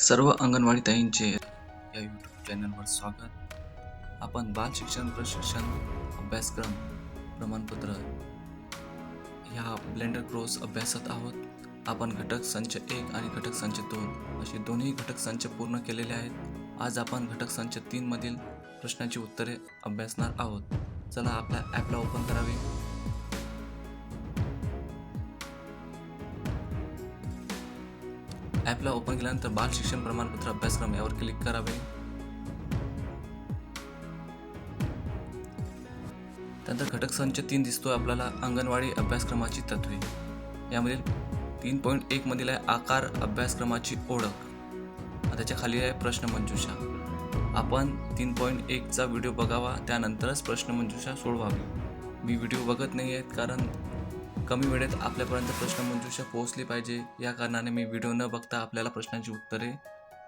सर्व अंगणवाडी ताईंचे या यूट्यूब चॅनलवर स्वागत. आपण बाल शिक्षण प्रशिक्षण अभ्यासक्रम प्रमाणपत्र ह्या ब्लेंडर क्रोस अभ्यासत आहोत. आपण घटक संच एक आणि घटक संच दोन असे दोन्ही घटक संच पूर्ण केलेले आहेत. आज आपण घटक संच तीनमधील प्रश्नांची उत्तरे अभ्यासणार आहोत. चला आपल्या ॲपला ओपन करावे. ॲपला ओपन केल्यानंतर बाल शिक्षण प्रमाणपत्र अभ्यासक्रम यावर क्लिक करावे. त्यानंतर घटक संच तीन दिसतोय आपल्याला अंगणवाडी अभ्यासक्रमाची तत्वे. यामधील तीन पॉईंट एक मधील आहे आकार अभ्यासक्रमाची ओळख. त्याच्याखाली आहे प्रश्नमंजुषा आपण तीन पॉईंट एकचा व्हिडिओ बघावा त्यानंतरच प्रश्नमंजुषा सोडवावी. मी व्हिडिओ बघत नाही आहेत कारण कमी वेळेत आपल्यापर्यंत प्रश्नमंजुषा पोहोचली पाहिजे या कारणाने मी व्हिडिओ न बघता आपल्याला प्रश्नांची उत्तरे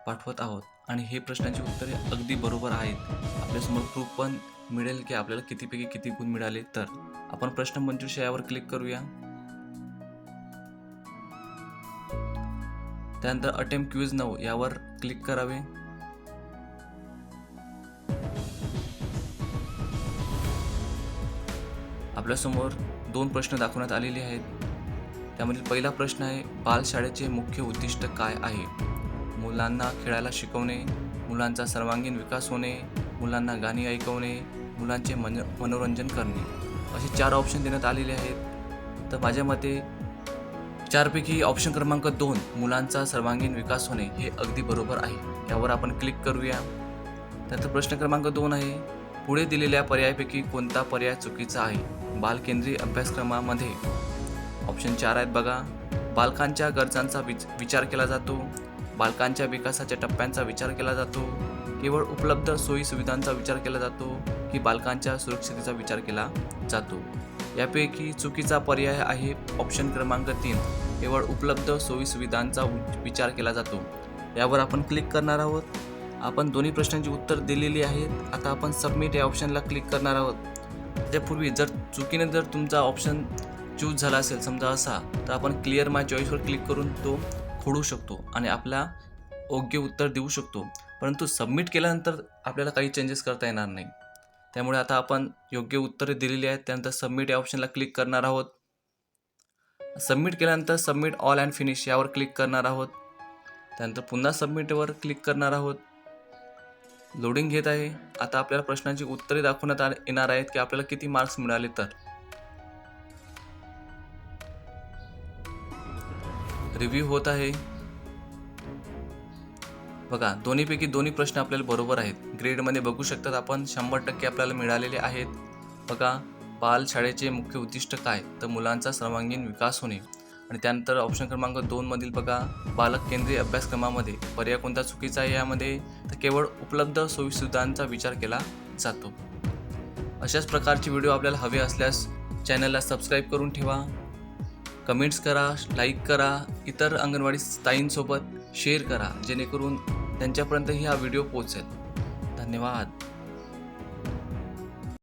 पाठवत आहोत. आणि हे प्रश्नांची उत्तरे अगदी बरोबर आहेत. आपल्यासमोर प्रूफ पण मिळेल की आपल्याला कितीपैकी किती गुण मिळाले तर. आपण प्रश्नमंजुषा यावर क्लिक करूया. त्यानंतर अटेम्प क्यूज नऊ यावर क्लिक करावे. आपल्यासमोर दोन प्रश्न दाखवण्यात आलेले आहेत. त्यामधील पहिला प्रश्न आहे बालशाळेचे मुख्य उद्दिष्ट काय आहे? मुलांना खेळायला शिकवणे मुलांचा सर्वांगीण विकास होणे मुलांना गाणी ऐकवणे मुलांचे मन मनोरंजन करणे असे चार ऑप्शन देण्यात आलेले आहेत. तर माझ्या मते चारपैकी ऑप्शन क्रमांक दोन मुलांचा सर्वांगीण विकास होणे हे अगदी बरोबर आहे. यावर आपण क्लिक करूया. त्यानंतर प्रश्न क्रमांक दोन आहे पुढे दिलेल्या पर्यायापैकी कोणता पर्याय चुकीचा आहे? बालकेंद्रीय अभ्यासक्रमामध्ये. ऑप्शन चार आहेत बघा. बालकांच्या गरजांचा विच विचार केला जातो. बालकांच्या विकासाच्या टप्प्यांचा विचार केला जातो. केवळ उपलब्ध सोयी सुविधांचा विचार केला जातो की बालकांच्या सुरक्षितेचा विचार केला जातो. यापैकी चुकीचा पर्याय आहे ऑप्शन क्रमांक तीन. केवळ उपलब्ध सोयी सुविधांचा उ- विचार केला जातो. यावर आपण क्लिक करणार आहोत. आपण दोन्ही प्रश्नांची उत्तर दिलेली आहेत. आता आपण सबमिट या ऑप्शनला क्लिक करणार आहोत. त्यापूर्वी जर चुकीने जर तुमचा ऑप्शन चूज झाला असेल समजा असा तर आपण क्लिअर माय चॉईसवर क्लिक करून तो खोडू शकतो आणि आपला योग्य उत्तर देऊ शकतो. परंतु सबमिट केल्यानंतर आपल्याला काही चेंजेस करता येणार नाही. त्यामुळे आता आपण योग्य उत्तरे दिलेली आहेत त्यानंतर सबमिट या ऑप्शनला क्लिक करणार आहोत. सबमिट केल्यानंतर सबमिट ऑल अँड फिनिश यावर क्लिक करणार आहोत. त्यानंतर पुन्हा सबमिटवर क्लिक करणार आहोत. लोडिंग घेत आहे. आता आपल्याला प्रश्नांची उत्तरे दाखवण्यात आ- येणार आहेत की आपल्याला किती मार्क्स मिळाले तर. रिव्ह्यू होत आहे. बघा दोन्हीपैकी दोन्ही प्रश्न आपल्याला बरोबर आहेत. ग्रेडमध्ये बघू शकतात आपण शंभर टक्के आपल्याला मिळालेले आहेत. बघा बाल शाळेचे मुख्य उद्दिष्ट काय? तर मुलांचा सर्वांगीण विकास होणे. आणि त्यानंतर ऑप्शन क्रमांक दोनमधील बघा बालक केंद्रीय अभ्यासक्रमामध्ये पर्याय कोणता चुकीचा आहे यामध्ये तर केवळ उपलब्ध सोयीसुविधांचा विचार केला जातो. अशाच प्रकारचे व्हिडिओ आपल्याला हवे असल्यास चॅनलला सबस्क्राईब करून ठेवा. कमेंट्स करा लाईक करा इतर अंगणवाडी ताईंसोबत शेअर करा जेणेकरून त्यांच्यापर्यंतही हा व्हिडिओ पोचेल धन्यवाद.